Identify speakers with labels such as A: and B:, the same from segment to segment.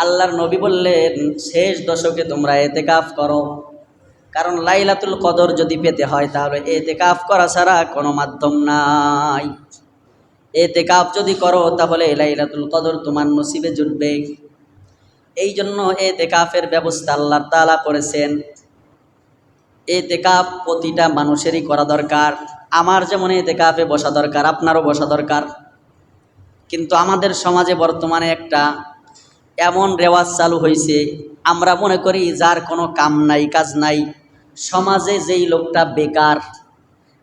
A: আল্লাহর নবী বললেন, শেষ দশকে তোমরা এতেকাফ করো। কারণ লাইলাতুল কদর যদি পেতে হয়, তাহলে এতেকাফ করা ছাড়া কোনো মাধ্যম নাই। এতেকাফ যদি করো, তাহলে লাইলাতুল কদর তোমার নসিবে জুটবে। এই জন্য এতেকাফের ব্যবস্থা আল্লাহ তালা করেছেন। এতেকাফ প্রতিটা মানুষেরই করা দরকার। আমার যেমন এতেকাফে বসা দরকার, আপনারও বসা দরকার। কিন্তু আমাদের সমাজে বর্তমানে একটা এমন রেওয়াজ চালু হয়েছে আমরা মনে করি যার কোনো কাম নাই, কাজ নাই। সমাজে যেই লোকটা বেকার,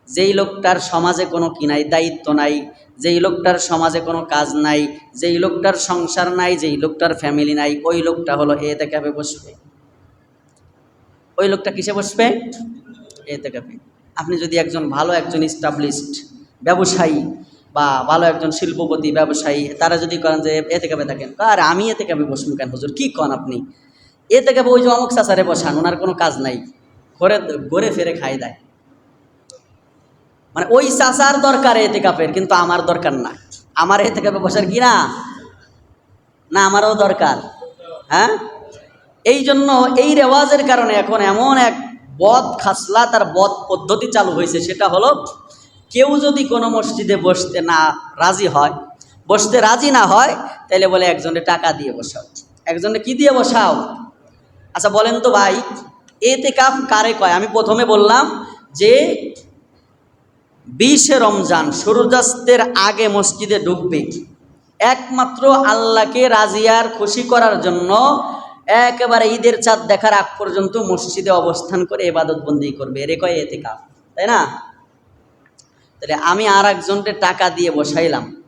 A: যেই লোকটার সমাজে কোনো কি নাই, দায়িত্ব নাই, যেই লোকটার সমাজে কোনো কাজ নাই, যেই লোকটার সংসার নাই, যেই লোকটার ফ্যামিলি নাই, ওই লোকটা হলো এতে ক্যাপে বসবে। ওই লোকটা কিসে বসবে? এতে ক্যাপে আপনি যদি একজন ভালো, একজন স্টাবলিশড ব্যবসায়ী বা ভালো একজন শিল্পপতি, ব্যবসায়ী, তারা যদি করেন যে এতে ক্যাপে থাকেন আর আমি এতে ক্যাপে বসবো কেন? হুজুর, কী কন আপনি? এতে ক্যাপে ওই যে অমুক চাচারে বসান ওনার কোনো কাজ নাই। ঘরে ঘরে ফেরে খাই দেয়। মানে ওই চাচার দরকার এতে কাপের কিন্তু আমার দরকার না। আমার এতে কাপে বসার কি না? না, আমারও দরকার। হ্যাঁ? এই জন্য এই রেওয়াজের কারণে এখন এমন এক বদ খাসলা, তার বদ পদ্ধতি চালু হয়েছে, সেটা হলো কেউ যদি কোনো মসজিদে বসতে না রাজি হয়, বসতে রাজি না হয় তাহলে বলে একজনে টাকা দিয়ে বসাও। একজনে কি দিয়ে বসাও? আচ্ছা বলেন তো ভাই এতে কাপ কারে কয়? আমি প্রথমে বললাম যে, বিশে রমজান সূর্যাস্তের আগে মসজিদে ঢুকবে একমাত্র আল্লাহকে রাজিয়ার খুশি করার জন্য একেবারে ঈদের চাঁদ দেখার আগ পর্যন্ত মসজিদে অবস্থান করে এবাদত বন্দি করবে। এরে কয় এতে কাপ তাই না? তাহলে আমি আর একজনকে টাকা দিয়ে বসাইলাম।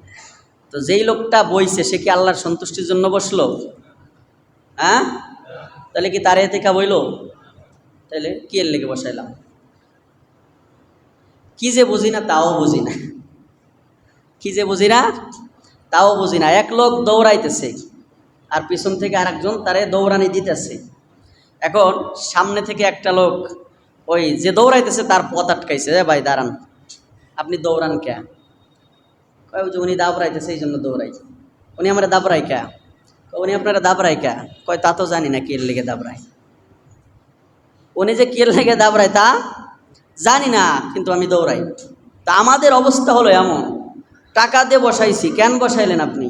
A: তো যেই লোকটা বইছে, সে কি আল্লাহর সন্তুষ্টির জন্য বসল? হ্যাঁ? তাহলে কি তার এতে কা বইল? তাহলে কি এর লেগে বসাইলাম? কি যে বুঝি না, তাও বুঝি না। কি যে বুঝি না, তাও বুঝি না। এক লোক দৌড়াইতেছে আর পিছন থেকে আরেকজন তারে দৌড়ানি দিতেছে। এখন সামনে থেকে একটা লোক ওই যে দৌড়াইতেছে তার পথ আটকাইছে। "এ ভাই, দাঁড়ান। আপনি দৌড়ান কে? কয় উনি দাবড়াইতেছে সেই জন্য দৌড়াই। উনি আমার দাবড়াই কে? উনি আপনারা দাবড়াই কে? কয়, তা তো জানি না কে লেগে দাবড়ায় উনি যে কে লেগে দাবড়ায় তা জানি না, কিন্তু আমি দৌড়াই। তা আমাদের অবস্থা হলো এমন। টাকা দিয়ে বসাইছি, কেন বসাইলেন আপনি?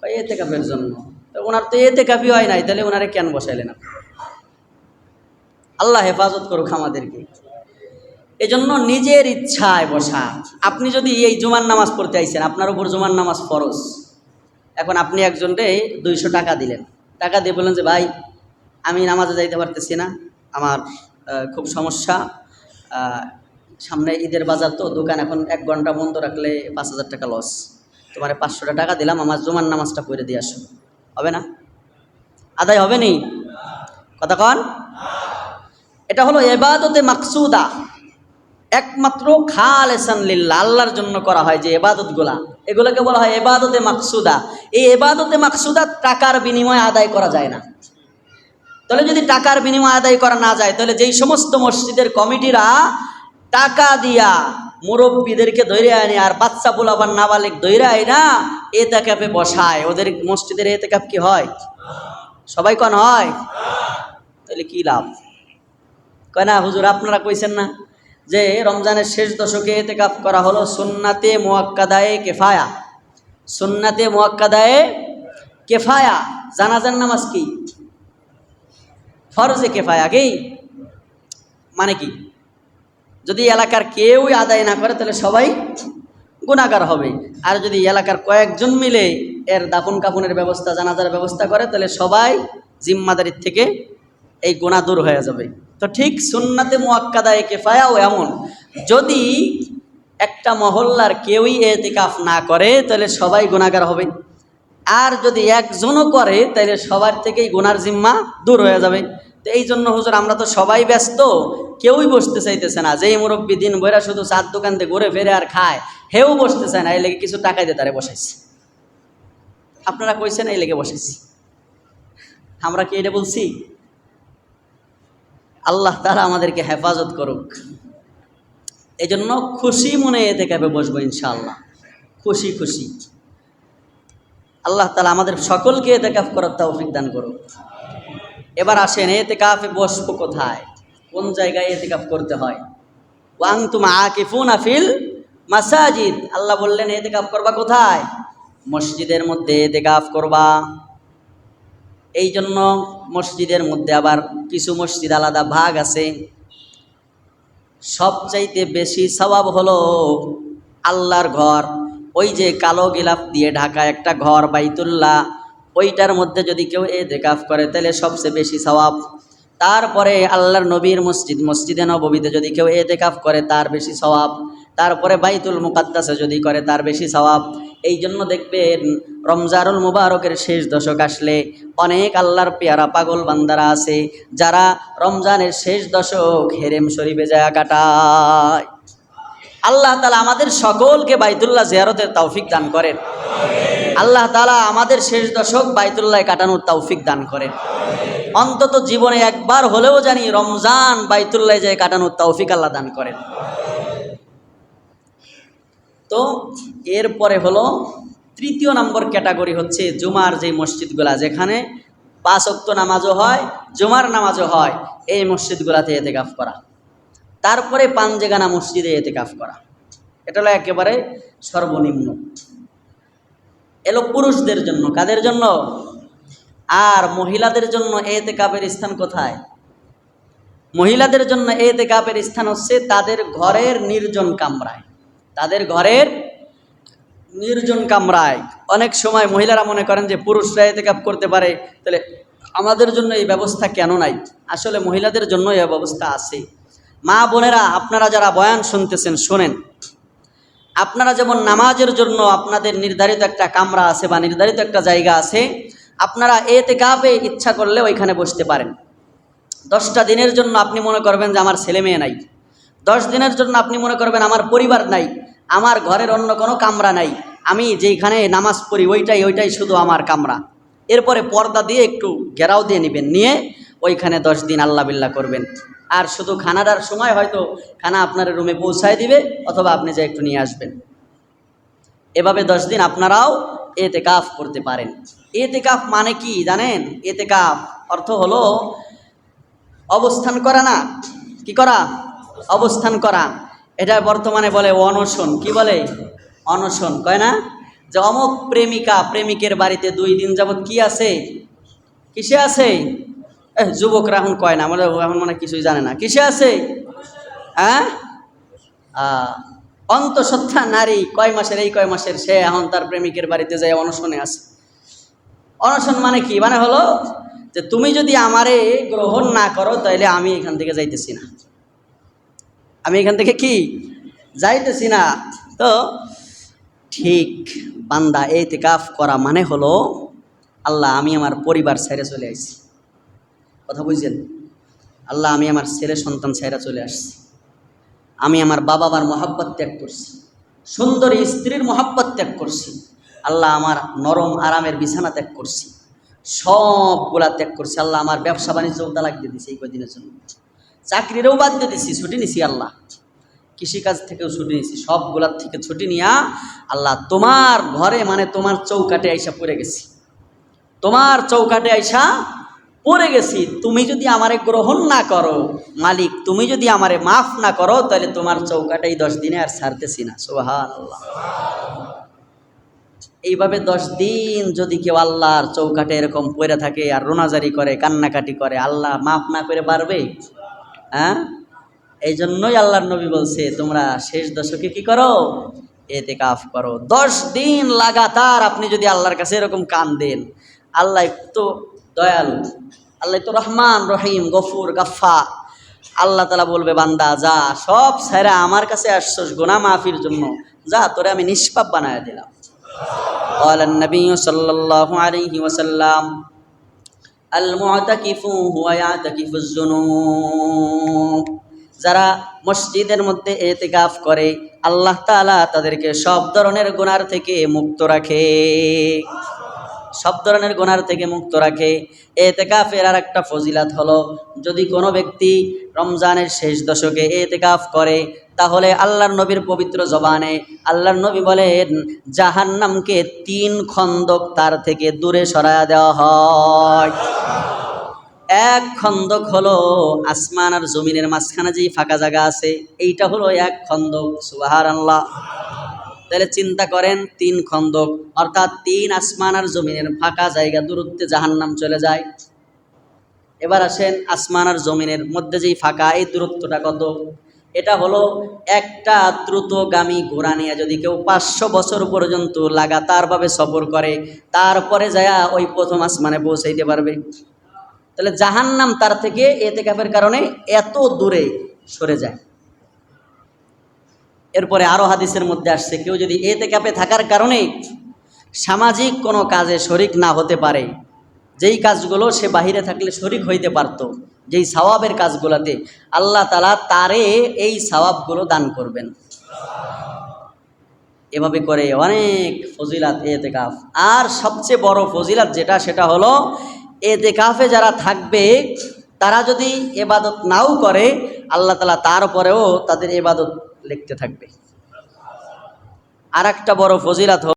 A: কয় এতে কাপের জন্য। তো ওনার তো এতে কাপি হয় নাই, তাহলে ওনারে কেন বসাইলেন আপনি? আল্লাহ হেফাজত করুক আমাদেরকে। এজন্য নিজের ইচ্ছায় বসা। আপনি যদি এই জুমার নামাজ পড়তে আইছেন, আপনার উপর জুমার নামাজ ফরজ। এখন আপনি একজনকে দুইশো টাকা দিলেন। টাকা দিয়ে বললেন যে, ভাই, আমি নামাজে যাইতে পারতেছি না। আমার খুব সমস্যা। সামনে ঈদের বাজার তো, দোকান এখন এক ঘণ্টা বন্ধ রাখলে পাঁচ হাজার টাকা লস তোমার পাঁচশোটা টাকা দিলাম, আমার জুমার নামাজটা পড়ে দিয়ে আসো। হবে না? আদায় হবে নি? কথা কন? এটা হলো এবাদতে মাকসুদা। একমাত্র খালেসান লিল্লাহ, আল্লাহর জন্য করা হয় যে এবাদতগুলা। এগুলোকে বলা হয় এবাদতে মাকসুদা। এই এবাদতে মাকসুদা টাকার বিনিময়ে আদায় করা যায় না। তাহলে যদি টাকার বিনিময়ে আদায় করা না যায়, তাহলে যেই সমস্ত মসজিদের কমিটিরা টাকা দিয়া মুরব্বীদেরকে ধৈরে আনে আর বাচ্চা পোলাবার নাবালিক ধৈরে আয় না এতে ক্যাপে বসায়। ওদের মসজিদের এতে ক্যাপ কি হয়? সবাই কন হয়? তাহলে কি লাভ? কয় না, হুজুর আপনারা কইছেন না? যে রমজানের শেষ দশকে এতে কাপ করা হলো সুন্নাতে মোয়াক্কাদায়ে কেফায়া। সুন্নাতে মোয়াক্কাদায়ে কেফায়া। জানাজার নামাজ কি? ফরজে কেফায়া কি? মানে কি? যদি এলাকার কেউই আদায় না করে, তাহলে সবাই গুণাগার হবে। আর যদি এলাকার কয়েকজন মিলে এর দাফন কাফনের ব্যবস্থা, জানাজার ব্যবস্থা করে, তাহলে সবাই জিম্মাদারির থেকে এই গোনা দূর হয়ে যাবে। তো ঠিক সুন্নাতে মোয়াক্কাদায় কেফায়াও এমন। যদি একটা মহল্লার কেউই এতেকাফ না করে, তাহলে সবাই গুণাগার হবে। আর যদি একজনও করে, তাহলে সবার থেকেই গুনার জিম্মা দূর হয়ে যাবে। তো এই জন্য হুজুর, আমরা তো সবাই ব্যস্ত। কেউই বসতে চাইতেছে না। যেই মুরব্বী দিন বইরা শুধু চার দোকান দিয়ে ঘুরে ফেরে আর খায়, হেও বসতে চায় না। এই লেগে কিছু টাকা দিয়ে তারে বসাইছি। আপনারা কইছেন এই লেগে বসাইছি। আমরা কি এটা বলছি? আল্লাহ তারা আমাদেরকে হেফাজত করুক। এই জন্য খুশি মনে এতে কাপে বসবো ইনশাআল্লাহ। খুশি খুশি। আল্লাহ তালা আমাদের সকলকে এতে এতেকাফ করার তৌফিক দান করুক। এবার আসেন এতেকাফে বসবো কোথায়? কোন জায়গায় এতেকাফ করতে হয়? Wang তুমা আকিফুন awful মাসাজিদ। আল্লাহ বললেন এতেকাফ করবা কোথায়? মসজিদের মধ্যে এতেকাফ করবা। এই জন্য মসজিদের মধ্যে আবার কিছু মসজিদ আলাদা ভাগ আছে। সবচাইতে বেশি স্বভাব হলো আল্লাহর ঘর। ওই যে কালো গিলাফ দিয়ে ঢাকা একটা ঘর বাইতুল্লাহ, ওইটার মধ্যে যদি কেউ এ দেকাফ করে তাহলে সবচেয়ে বেশি স্বভাব তারপরে আল্লাহর নবীর মসজিদ, মসজিদে নববীতে যদি কেউ এ দেকাফ করে তার বেশি স্বভাব তারপরে বাইতুল মুকাদ্দাসে যদি করে তার বেশি স্বভাব এই জন্য দেখবেন রমজানুল মুবারকের শেষ দশক আসলে অনেক আল্লাহর পেয়ারা পাগল বান্দারা আছে, যারা রমজানের শেষ দশক হেরেম শরীফে যায় কাটায়। আল্লাহ তালা আমাদের সকলকে বাইতুল্লাহ জিয়ারতের তৌফিক দান করেন। আল্লাহ তালা আমাদের শেষ দশক বাইতুল্লাহ কাটানোর তৌফিক দান করেন। অন্তত জীবনে একবার হলেও জানি রমজান বাইতুল্লাহ যায় কাটানোর তৌফিক আল্লাহ দান করেন। তো এরপরে হলো তৃতীয় নম্বর ক্যাটাগরি হচ্ছে জুমার যে মসজিদগুলা, যেখানে পাঁচ নামাজও হয়, জুমার নামাজও হয়, এই মসজিদগুলাতে এতেকাফ করা। তারপরে পাঞ্জেগানা মসজিদে এতেকাফ করা। এটা হলো একেবারে সর্বনিম্ন। এলো পুরুষদের জন্য, কাদের জন্য? আর মহিলাদের জন্য এতে কাপের স্থান কোথায়? মহিলাদের জন্য এতে কাপের স্থান হচ্ছে তাদের ঘরের নির্জন কামরায়। তাদের ঘরের নির্জন কামরায়। অনেক সময় মহিলারা মনে করেন যে পুরুষরা এতেকাপ করতে পারে। তাহলে আমাদের জন্য এই ব্যবস্থা কেন নাই? আসলে মহিলাদের জন্য এই ব্যবস্থা আছে। মা বোনেরা, আপনারা যারা বয়ান শুনতেছেন, শোনেন। আপনারা যেমন নামাজের জন্য আপনাদের নির্ধারিত একটা কামরা আছে বা নির্ধারিত একটা জায়গা আছে, আপনারা এতে কাপে ইচ্ছা করলে ওইখানে বসতে পারেন। দশটা দিনের জন্য আপনি মনে করবেন যে আমার ছেলে মেয়ে নাই। দশ দিনের জন্য আপনি মনে করবেন আমার পরিবার নাই, আমার ঘরের অন্য কোনো কামরা নাই, আমি যেইখানে নামাজ পড়ি ওইটাই ওইটাই শুধু আমার কামরা। এরপরে পর্দা দিয়ে একটু ঘেরাও দিয়ে নেবেন, নিয়ে ওইখানে দশ দিন আল্লাহ বিল্লাহ করবেন। আর শুধু খানাটার সময় হয়তো খানা আপনার রুমে পৌঁছায় দিবে, অথবা আপনি যা একটু নিয়ে আসবেন। এভাবে দশ দিন আপনারাও এতে কাফ করতে পারেন। এতে কাফ মানে কি জানেন? এতে কাফ অর্থ হলো অবস্থান করা না, কি করা? অবস্থান করা। এটা বর্তমানে বলে অনশন। কি বলে? অনশন। কয় না? যে অমুক প্রেমিকা, প্রেমিকের বাড়িতে দুই দিন যাবত কি আছে? কিসে আছে? এহ, যুবকরা এখন কয় না মানে এখন মনে কিছুই জানে না। কিসে আছে? হ্যাঁ? অন্তঃসত্ত্বা নারী। কয় মাসের? এই কয় মাসের সে এখন তার প্রেমিকের বাড়িতে যায় অনশনে আছে। অনশন মানে কি? মানে হলো যে তুমি যদি আমারে গ্রহণ না করো তাহলে আমি এখান থেকে যাইতেছি না। আমি এখান থেকে কি? যাইতেছি না। তো ঠিক, বান্দা এই কাফ করা মানে হলো, আল্লাহ, আমি আমার পরিবার ছেড়ে চলে আসছি কথা বুঝছেন? আল্লাহ, আমি আমার ছেলে সন্তান ছেড়ে চলে আসছি। আমি আমার বাবা মার মহাব্বত ত্যাগ করছি। সুন্দরী স্ত্রীর মহাব্বত ত্যাগ করছি। আল্লাহ, আমার নরম আরামের বিছানা ত্যাগ করছি। সবগুলা ত্যাগ করছি। আল্লাহ, আমার ব্যবসা বাণিজ্য তালাক দিয়ে এই কদিনের জন্য। চাকরিরও বাদ দিয়ে দিছি, ছুটি নিছি আল্লাহ। কৃষিকাজ থেকেও ছুটি নিছি, সবগুলার থেকে ছুটি নিয়া আল্লাহ তোমার ঘরে মানে তোমার চৌকাটে আইসা পড়ে গেছি। তোমার চৌকাটে আইসা পড়ে গেছি। তুমি যদি আমারে গ্রহণ না করো, মালিক, তুমি যদি আমারে মাফ না করো, তাহলে তোমার চৌকাটাই দশ দিনে আর ছাড়তেছি না। সোহান এইভাবে দশ দিন যদি কেউ আল্লাহর চৌকাটে এরকম পড়ে থাকে আর রোনাজারি করে, কান্নাকাটি করে, আল্লাহ মাফ না করে পারবে? হ্যাঁ এই জন্যই আল্লাহর নবী বলছে তোমরা শেষ দশকে কি করো এতে কাফ করো দশ দিন লাগাতার আপনি যদি আল্লাহর কাছে এরকম কান দেন আল্লাহ তো দয়ালু আল্লাহ তো রহমান রহিম গফুর গাফা আল্লাহ তালা বলবে বান্দা যা সব স্যারা আমার কাছে আসছস গোনা মাফির জন্য যা তোরে আমি নিষ্পাপ বানায় দিলাম قال النبي صلى الله عليه وسلم যারা মসজিদের মধ্যে এতেকাফ করে আল্লাহ তালা তাদেরকে সব ধরনের গুনার থেকে মুক্ত রাখে। সব ধরনের গোনার থেকে মুক্ত রাখে। এতেকাফের আর একটা ফজিলাত হলো, যদি কোনো ব্যক্তি রমজানের শেষ দশকে এতেকাফ করে, তাহলে আল্লাহর নবীর পবিত্র জবানে আল্লাহর নবী বলেন, জাহান্নামকে তিন খন্দক তার থেকে দূরে সরায়া দেওয়া হয়। এক খন্দক হলো আসমান আর জমিনের মাঝখানে যেই ফাঁকা জায়গা আছে, এইটা হলো এক খন্দক সুবাহার আল্লাহ তাহলে চিন্তা করেন, তিন খন্দক, অর্থাৎ তিন আসমান আর জমিনের ফাঁকা জায়গা দূরত্বে জাহান্নাম চলে যায়। এবার আসেন আসমান আর জমিনের মধ্যে যেই ফাঁকা, এই দূরত্বটা কত? এটা হলো একটা দ্রুতগামী ঘোড়া নিয়ে যদি কেউ পাঁচশো বছর পর্যন্ত লাগাতারভাবে সফর করে, তারপরে যায় ওই প্রথম আসমানে পৌঁছাইতে পারবে। তাহলে জাহান্নাম তার থেকে এতেকাফের কারণে এত দূরে সরে যায়। এরপরে আরও হাদিসের মধ্যে আসছে, কেউ যদি এতে ক্যাপে থাকার কারণে সামাজিক কোনো কাজে শরিক না হতে পারে, যেই কাজগুলো সে বাহিরে থাকলে শরিক হইতে পারত, যেই সওয়াবের কাজগুলোতে, আল্লাহ তালা তারে এই সওয়াবগুলো দান করবেন। এভাবে করে অনেক ফজিলাত এতেকাফ। আর সবচেয়ে বড় ফজিলাত যেটা, সেটা হলো এতেকাফে যারা থাকবে, তারা যদি এবাদত নাও করে, আল্লাহ তালা তারপরেও তাদের এবাদত লিখতে থাকবে। আর একটা বড় ফজিলাত